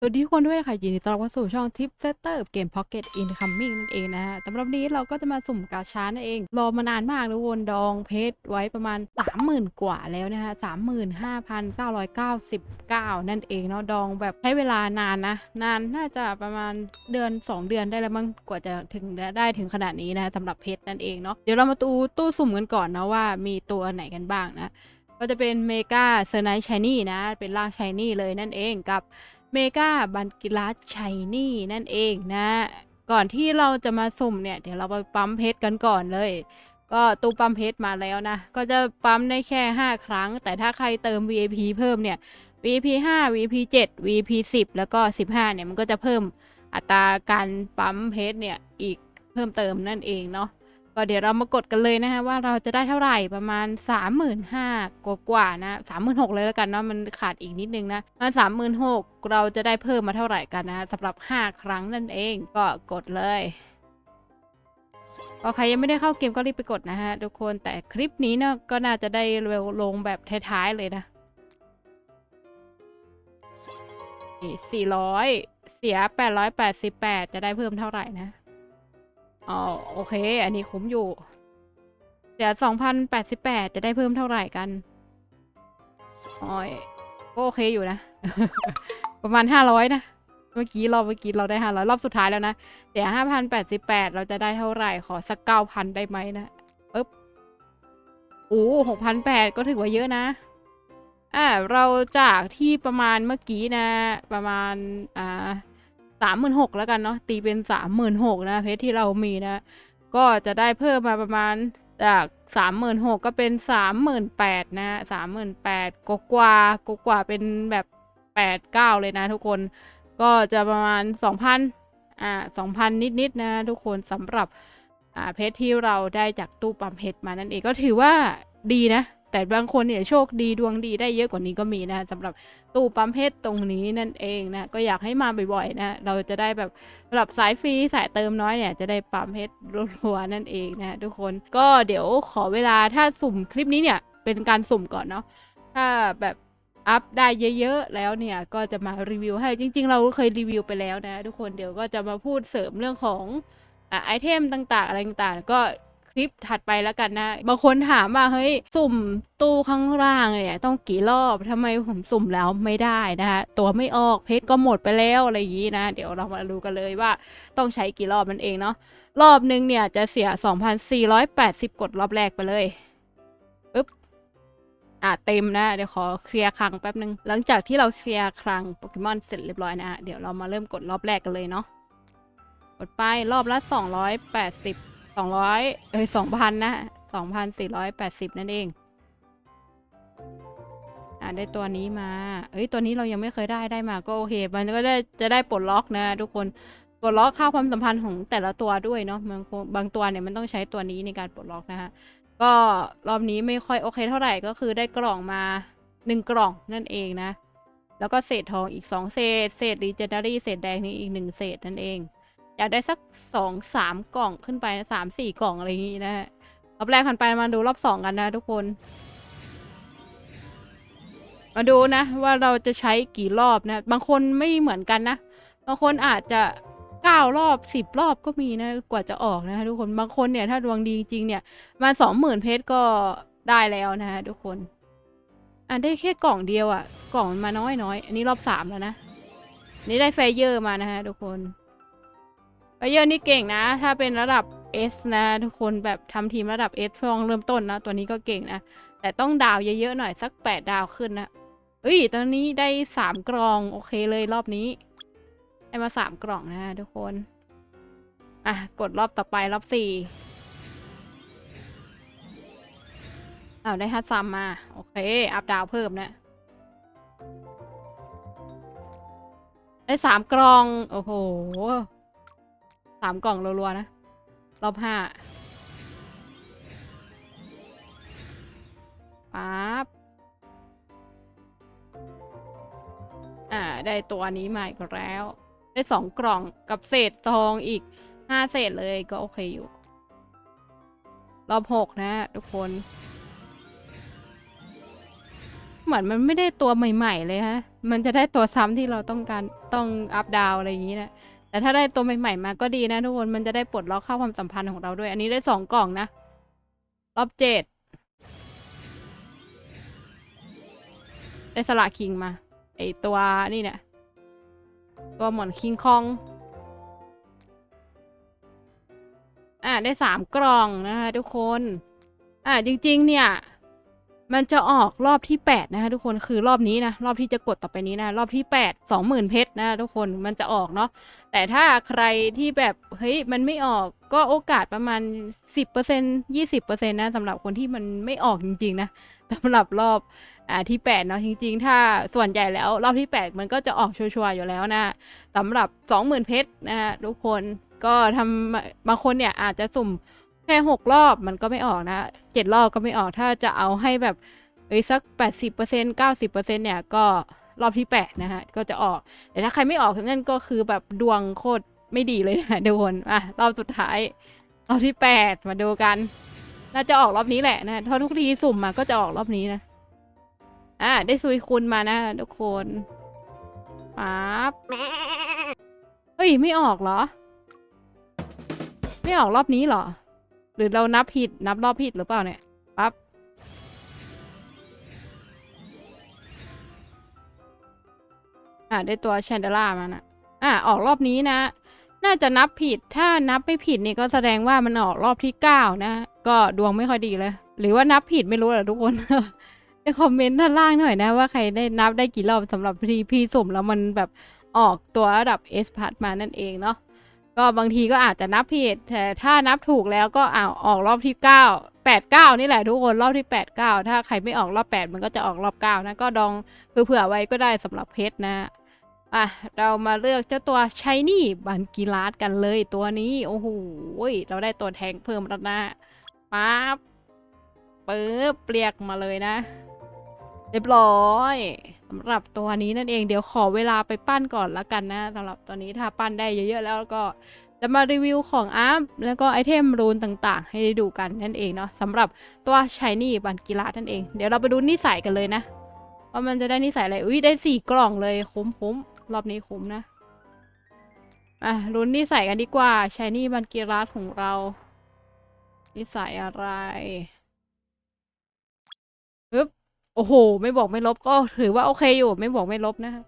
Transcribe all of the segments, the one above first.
สวัสดีทุกคนด้วยนะคะยินดีต้อนรับเข้าสู่ช่องทิปเซตเตอร์เกมพ็อกเก็ตอินคัมมิ่งนั่นเองนะฮะสำหรับนี้เราก็จะมาสุ่มกาชานั่นเอง รอมานานมากทุกคนดองเพชรไว้ประมาณ 30,000 กว่าแล้วนะฮะ 35,999 นั่นเองเนาะดองแบบใช้เวลานานนะ นานน่าจะประมาณเดือน 2 เดือนได้แล้วมั้งกว่าจะถึงได้ถึงขนาดนี้นะะสำหรับเพชรนั่นเองเนาะเดี๋ยวเรามาตูตู้สุ่มกันก่อนนะว่ามีตัวไหนกันบ้างนะก็จะเป็นเมกาเซอร์ไนชายนี่นะเป็นร่างชายนี่เลยนั่นเองกับ เมกาบันกิลัสชัยนี่นั่นเองนะ ก่อนที่เราจะมาสุ่มเนี่ย เดี๋ยวเราไปปั๊มเพชรกันก่อนเลย ก็ตู้ปั๊มเพชรมาแล้วนะ ก็จะปั๊มได้แค่ 5 ครั้ง แต่ถ้าใครเติม VIP เพิ่มเนี่ย VIP 5 VIP 7 VIP 10 แล้วก็ 15 เนี่ยมันก็จะเพิ่มอัตราการปั๊มเพชรเนี่ยอีกเพิ่มเติมนั่นเองเนาะ ก็เดี๋ยวเรามากดกันเลยนะฮะว่าเราจะได้เท่าไหร่ประมาณ 35,000กว่ากว่าๆนะ36,000เลยแล้วกันเนาะมันขาดอีกนิดนึงนะมัน36,000เราจะได้เพิ่มมาเท่าไหร่กันนะสำหรับ 5 ครั้งนั่นเองก็กดเลยก็ใครยังไม่ได้เข้าเกมก็รีบไปกดนะฮะทุกคนแต่คลิปนี้เนาะก็น่าจะได้เร็วลงแบบท้ายๆเลยนะนี่400 เสีย 888 จะได้เพิ่มเท่าไหร่นะ อ๋อโอเค อันนี้คุ้มอยู่ เดี๋ยวสองพันแปดสิบแปดจะได้เพิ่มเท่าไหร่กันอ๋อก็โอเคอยู่นะ ประมาณห้าร้อยนะ เมื่อกี้รอบเมื่อกี้เราได้ห้าร้อยรอบสุดท้ายแล้วนะ เดี๋ยวห้าพันแปดสิบแปดเราจะได้เท่าไหร่ ขอสักเก้าพันได้ไหมนะปึ๊บโอ้หกพันแปดก็ถือว่าเยอะนะ อ่า เราจากที่ประมาณเมื่อกี้นะ ประมาณ อ่า สามหมื่นหกแล้วกันเนาะตีเป็นสามหมื่นหกนะเพชรที่เรามีนะ ก็จะได้เพิ่มมาประมาณจากสามหมื่นหกก็เป็นสามหมื่นแปดนะสามหมื่นแปดกกว่ากกว่าเป็นแบบแปดเก้าเลยนะทุกคนก็จะประมาณสองพันอ่าสองพันนิดๆนะทุกคนสำหรับอ่าเพชรที่เราได้จากตู้ปั๊มเพชรมานั่นเองก็ถือว่าดีนะ แต่บางคนเนี่ยโชคดีดวงดีได้เยอะกว่านี้ก็มีนะสำหรับตู้ปั๊มเพชรตรงนี้นั่นเองนะก็อยากให้มาบ่อยๆนะเราจะได้แบบสำหรับสายฟรีสายเติมน้อยเนี่ยจะได้ปั๊มเพชรรัวๆนั่นเองนะทุกคนก็เดี๋ยวขอเวลาถ้าสุ่มคลิปนี้เนี่ยเป็นการสุ่มก่อนเนาะถ้าแบบอัพได้เยอะๆแล้วเนี่ยก็จะมารีวิวให้จริง ๆ เราเคยรีวิวไปแล้วนะ ทุกคนเดี๋ยวก็จะมาพูดเสริมเรื่องของอไอเทมต่างๆ อะไรต่างๆ ก็ ลิปถัดไปแล้วกันนะ บางคนถามว่าเฮ้ยสุ่มตู้ข้างล่างเนี่ยต้องกี่รอบทำไมผมสุ่มแล้วไม่ได้นะคะตัวไม่ออกเพชรก็หมดไปแล้วอะไรอย่างนี้นะ เดี๋ยวเรามาดูกันเลยว่าต้องใช้กี่รอบมันเองเนาะรอบนึงเนี่ยจะเสีย 2,480 กดรอบแรกไปเลยปึ๊บอะเต็มนะ เดี๋ยวขอเคลียร์คลังแป๊บนึง หลังจากที่เราเคลียร์คลังโปเกมอนเสร็จเรียบร้อยนะ เดี๋ยวเรามาเริ่มกดรอบแรกกันเลยเนาะกดไปรอบละ 280 สองร้อยเอ้ยสองพันนะสองพันสี่ร้อยแปดสิบนั่นเอง อ่าได้ตัวนี้มา เอ้ยตัวนี้เรายังไม่เคยได้ได้มาก็โอเค มันก็ได้จะได้ปลดล็อกนะ ทุกคนปลดล็อกค่าความสัมพันธ์ของแต่ละตัวด้วยเนาะบางบางตัวเนี่ยมันต้องใช้ตัวนี้ในการปลดล็อกนะฮะก็รอบนี้ไม่ค่อยโอเคเท่าไหร่ก็คือได้กล่องมาหนึ่งกล่องนั่นเองนะ แล้วก็เศษทองอีกสองเศษ เศษรีเจนดารี่เศษแดงนี่อีกหนึ่งเศษนั่นเอง อยากได้สักสองสามกล่องขึ้นไปสามสี่กล่องอะไรอย่างงี้นะฮะรอบแรกผ่านไปมาดูรอบสองกันนะทุกคน มาดูนะ ว่าเราจะใช้กี่รอบนะ บางคนไม่เหมือนกันนะบางคนอาจจะเก้ารอบสิบรอบก็มีนะ กว่าจะออกนะทุกคนบางคนเนี่ยถ้าดวงดีจริงเนี่ยมาสองหมื่นเพชรก็ได้แล้วนะฮะทุกคนอะได้แค่กล่องเดียวอะ่ะ กล่องมันมาน้อยน้อยๆอันนี้รอบสามแล้วนะนนี่ได้ไฟเยอร์มานะฮะทุกคน ไฟเยอร์นี่เก่งนะ ถ้าเป็นระดับ S นะ ทุกคนแบบทำทีมระดับ S ช่วงเริ่มต้นนะ ตัวนี้ก็เก่งนะ แต่ต้องดาวเยอะๆหน่อยสัก 8 ดาวขึ้นนะเอ้ย ตอนนี้ได้ 3 กล่องโอเคเลยรอบนี้ ได้มา 3 กล่องนะ ทุกคน อะ กดรอบต่อไปรอบ4อ้าว ได้ฮัตซัมมา โอเค อัพดาวเพิ่มนะได้สามกล่อง โอ้โห สามกล่องรัวๆนะ รอบห้าปั๊บอ่า ได้ตัวนี้มาอีกแล้ว ได้สองกล่องกับเศษทองอีกห้าเศษเลยก็โอเคอยู่ รอบหกนะ ทุกคน เหมือนมันไม่ได้ตัวใหม่ ๆ เลยฮะ มันจะได้ตัวซ้ำที่เราต้องการต้องอัพดาวอะไรอย่างนี้นะ แต่ถ้าได้ตัวใหม่ๆมาก็ดีนะทุกคนมันจะได้ปลดล็อกเข้าความสัมพันธ์ของเราด้วย อันนี้ได้สองกล่องนะรอบเจ็ดได้สละคิงมาไอตัวนี่เนี่ยตัวหมอนคิงคอง อ่าได้สามกล่องนะคะทุกคน อ่าจริง ๆ เนี่ย มันจะออกรอบที่แปดนะคะทุกคนคือรอบนี้นะ รอบที่จะกดต่อไปนี้นะ รอบที่แปดสองหมื่นเพชรนะทุกคนมันจะออกเนาะแต่ถ้าใครที่แบบ เฮ้ย มันไม่ออกก็โอกาสประมาณสิบเปอร์เซ็นยี่สิบเปอร์เซนต์นะสำหรับคนที่มันไม่ออกจริงๆนะสำหรับรอบอ่าที่แปดเนาะจริงๆ ถ้าส่วนใหญ่แล้วรอบที่แปดมันก็จะออกชัวร์ๆอยู่แล้วนะสำหรับสองหมื่นเพชรนะทุกคนก็ทำบางคนเนี่ยอาจจะสุ่ม แค่หกรอบมันก็ไม่ออกนะเจ็ดรอบก็ไม่ออกถ้าจะเอาให้แบบเอ้ยสักแปดสิบเปอร์เซ็นเก้าสิบเปอร์เซ็นเนี่ยก็รอบที่แปดนะฮะก็จะออก แต่ถ้าใครไม่ออกนั่นก็คือแบบดวงโคตรไม่ดีเลยนะทุกคนอะรอบสุดท้าย รอบที่แปดมาดูกัน น่าจะออกรอบนี้แหละนะเพราะทุกทีสุ่มมาก็จะออกรอบนี้นะอะได้ซุยคุณมานะทุกคนปั๊บเฮ้ยไม่ออกเหรอ ไม่ออกรอบนี้เหรอ หรือเรานับผิดนับรอบผิดหรือเปล่าเนี่ยปั๊บอ่าได้ตัวแชนเดล่ามานะอ่าออกรอบนี้นะ น่าจะนับผิดถ้านับไม่ผิดนี่ก็แสดงว่ามันออกรอบที่เก้านะ ก็ดวงไม่ค่อยดีเลย หรือว่านับผิดไม่รู้เหรอทุกคนในคอมเมนต์ด้านล่างหน่อยนะว่าใครได้นับได้กี่รอบสำหรับพีพีสุ่มแล้วมันแบบออกตัวระดับ S พัดมานั่นเองเนาะ ก็บางทีก็อาจจะนับผิดแต่ถ้านับถูกแล้วก็อ่าวออกรอบที่เก้าแปดเก้านี่แหละทุกคนรอบที่แปดเก้าถ้าใครไม่ออกรอบแปดมันก็จะออกรอบเก้านะ ก็ดองเผื่อไว้ก็ได้สำหรับเพชรนะอะเรามาเลือกเจ้าตัวชายนี่บันกีราสกันเลยตัวนี้ โอ้โหเราได้ตัวแทงเพิ่มแล้วนะปั๊บปึ๊บเปลียกมาเลยนะ เรียบร้อยสำหรับตัวนี้นั่นเองเดี๋ยวขอเวลาไปปั้นก่อนละกันนะสำหรับตัวนี้ถ้าปั้นได้เยอะๆแล้วก็จะมารีวิวของอาร์มแล้วก็ไอเทมรูนต่างๆ ให้ได้ดูกันนั่นเองเนาะสำหรับตัวชายนี่บันกีฬานั่นเอง เดี๋ยวเราไปดูนิสัยกันเลยนะ ว่ามันจะได้นิสัยอะไรอุ้ยได้สี่กล่องเลยคุ้มๆรอบนี้คุ้มนะอะลุ้นนิสัยกันดีกว่าชายนี่บันกีฬาของเรา นิสัยอะไรปึ๊บ โอ้โห ไม่บอกไม่ลบก็ถือว่าโอเคอยู่ ไม่บอกไม่ลบนะคะ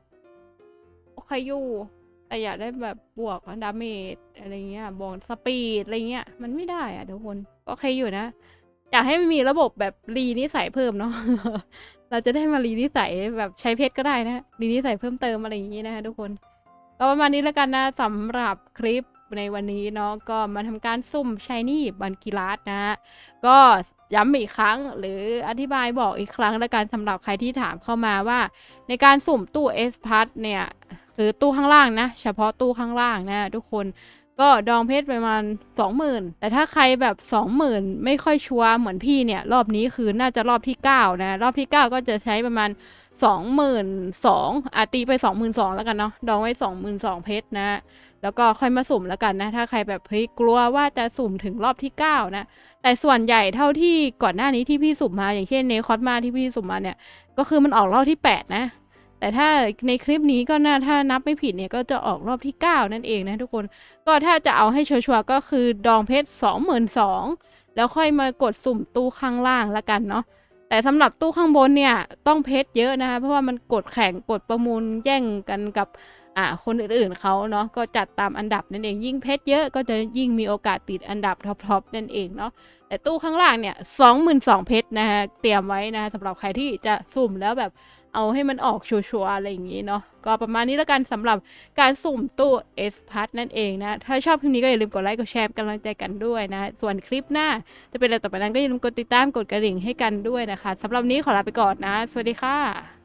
โอเคอยู่ แต่อยากได้แบบบวกดาเมจอะไรเงี้ยบวกสปีดอะไรเงี้ย มันไม่ได้อะทุกคนก็โอเคอยู่นะ อยากให้มีระบบแบบรีนิสัยเพิ่มเนาะ เราจะได้มารีนิสัยแบบใช้เพชรก็ได้นะรีนิสัยเพิ่มเติมอะไรอย่างงี้นะคะทุกคนก็ประมาณนี้แล้วกันนะสำหรับคลิปในวันนี้เนาะก็มาทำการซุ่มชายนี่บันกีรัสนะ ก็ ย้ำอีกครั้ง หรืออธิบายบอกอีกครั้งแล้วกันสำหรับใครที่ถามเข้ามาว่า ในการสุ่มตู้ S p a s เนี่ยหรือตู้ข้างล่างนะ เฉพาะตู้ข้างล่างนะทุกคนก็ดองเพชรประมาณ 20,000 แต่ถ้าใครแบบ 20,000 ไม่ค่อยชัวร์เหมือนพี่เนี่ย รอบนี้คือน่าจะรอบที่ 9 นะ รอบที่ 9 ก็จะใช้ประมาณ 22,000อาตีไป 22,000แล้วกันเนาะดองไว้ 22,000 เพชรนะ แล้วก็ค่อยมาสุ่มแล้วกันนะ ถ้าใครแบบเฮ้ยกลัวว่าจะสุ่มถึงรอบที่ 9 นะ แต่ส่วนใหญ่เท่าที่ก่อนหน้านี้ที่พี่สุ่มมา อย่างเช่นเนคอสมาที่พี่สุ่มมาเนี่ย ก็คือมันออกรอบที่ 8 นะ แต่ถ้าในคลิปนี้ก็น่าถ้านับไม่ผิดเนี่ยก็จะออกรอบที่ 9 นั่นเองนะทุกคน ก็ถ้าจะเอาให้ชัวร์ๆก็คือดองเพชร22,000แล้วค่อยมากดสุ่มตู้ข้างล่างละกันเนาะแต่สำหรับตู้ข้างบนเนี่ยต้องเพชรเยอะนะคะเพราะว่ามันกดแข่งกดประมูลแย่งกันกับ อ่าคนอื่นๆเขาเนาะก็จัดตามอันดับนั่นเองยิ่งเพชรเยอะก็จะยิ่งมีโอกาสติดอันดับท็อปๆนั่นเองเนาะแต่ตู้ข้างล่างเนี่ยสองหมื่นสองเพชรนะคะเตรียมไว้นะะสำหรับใครที่จะสุ่มแล้วแบบเอาให้มันออกชัวร์ๆอะไรอย่างนี้เนาะก็ประมาณนี้แล้วกันสำหรับการสุ่มตู้ S p a s นั่นเองนะ ถ้าชอบคลิปนี้ก็อย่าลืมกดไลค์กดแชร์กำลังใจกันด้วยนะ ส่วนคลิปหน้า จะเป็นอะไรต่อไปนั้นก็อย่าลืมกดติดตามกดกระดิ่งให้กันด้วยนะคะสำหรับนี้ขอลาไปก่อนนะ สวัสดีค่ะ